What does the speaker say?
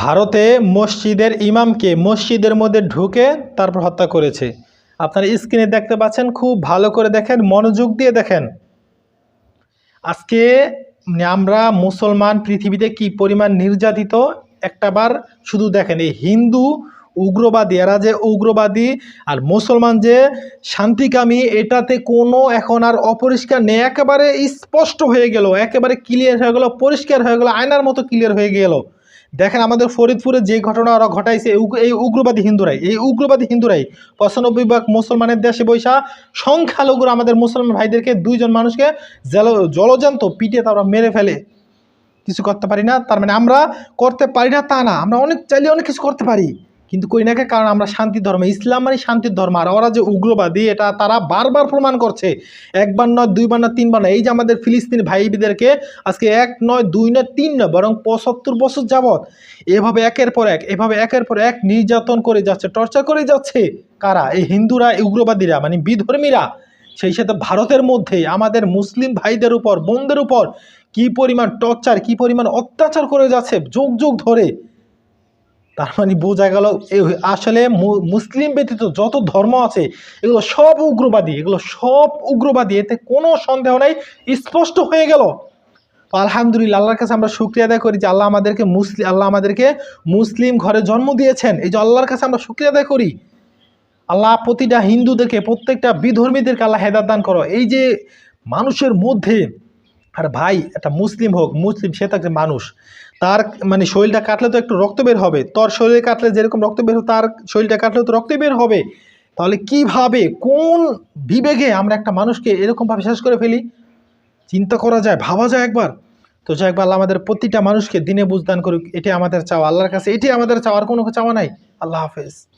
ভারতে মসজিদের ইমামকে মসজিদের মধ্যে ঢুকে তারপর হত্যা করেছে। আপনারা স্ক্রিনে দেখতে পাচ্ছেন, খুব ভালো করে দেখেন, মনোযোগ দিয়ে দেখেন। আজকে আমরা মুসলমান পৃথিবীতে কি পরিমাণ নির্যাতিত একটাবার শুধু দেখেন, এই হিন্দু, উগ্রবাদী, এরা যে উগ্রবাদী আর মুসলমান যে শান্তিকামী, এটাতে কোনো এখন আর অপরিষ্কার নেই, একেবারে স্পষ্ট হয়ে গেল, একেবারে ক্লিয়ার হয়ে গেল, পরিষ্কার হয়ে গেল, আয়নার মতো ক্লিয়ার হয়ে গেল। দেখেন আমাদের ফরিদপুরে যে ঘটনা ওরা ঘটাইছে, এই উগ- এই উগ্রবাদী হিন্দুরাই, এই উগ্রবাদী হিন্দুরাই পঁচানব্বই ভাগ মুসলমানের দেশে বৈশা সংখ্যালঘুর আমাদের মুসলমান ভাইদেরকে দুইজন মানুষকে জল, জলজান্ত পিটিয়ে তারা মেরে ফেলে। কিছু করতে পারি না, তার মানে আমরা করতে পারি না তা না, আমরা অনেক, চাইলে অনেক কিছু করতে পারি। কিন্তু কই না? কারণ আমরা শান্তির ধর্ম, ইসলাম মানে শান্তির ধর্ম। আর ওরা যে উগ্রবাদী, এটা তারা বারবার প্রমাণ করছে। একবার নয়, দুইবার নয়, তিনবার নয়। এই যে আমাদের ফিলিস্তিন ভাইদেরকে আজকে এক নয়, দুই নয়, তিন নয়, বরং পঁচাত্তর বছর যাবৎ এভাবে একের পর এক, এভাবে একের পর এক নির্যাতন করে যাচ্ছে, টর্চার করে যাচ্ছে। কারা? এই হিন্দুরা উগ্রবাদীরা মানে বিধর্মীরা। সেই সাথে ভারতের মধ্যে আমাদের মুসলিম ভাইদের উপর, বোনদের উপর কি পরিমাণ টর্চার, কি পরিমাণ অত্যাচার করে যাচ্ছে, যুগ যুগ ধরে। তার মানে বোঝা গেল আসলে মুসলিম ব্যতীত যত ধর্ম আছে, এগুলো সব উগ্রবাদী, এগুলো সব উগ্রবাদী, এতে কোনো সন্দেহ নাই, স্পষ্ট হয়ে গেল। আলহামদুলিল্লাহ, আল্লাহর কাছে আমরা শুক্রিয়া আদায় করি যে আল্লাহ আমাদেরকে মুসলিম আল্লাহ আমাদেরকে মুসলিম ঘরে জন্ম দিয়েছেন। এই যে আল্লাহর কাছে আমরা শুক্রিয়া আদায় করি। আল্লাহ প্রতিটা হিন্দুদেরকে, প্রত্যেকটা বিধর্মীদেরকে আল্লাহ হেদার দান করো। এই যে মানুষের মধ্যে আর ভাই, একটা মুসলিম হোক, মুসলিম সে থাকছে মানুষ। তার মানে শরীরটা কাটলে তো একটু রক্ত বের হবে। তোর শরীরে কাটলে যেরকম রক্ত বের হবে, তার শরীরটা কাটলে তো রক্ত বের হবে। তাহলে কীভাবে কোন বিবেকে আমরা একটা মানুষকে এরকমভাবে শেষ করে ফেলি? চিন্তা করা যায়, ভাবা যায় একবার। তো যাই একবার আমাদের প্রতিটা মানুষকে দিনে বুঝদান করুক, এটাই আমাদের চাওয়া। আল্লাহর কাছে এটাই আমাদের চাওয়ার কোনো চাওয়া নাই। আল্লাহ হাফেজ।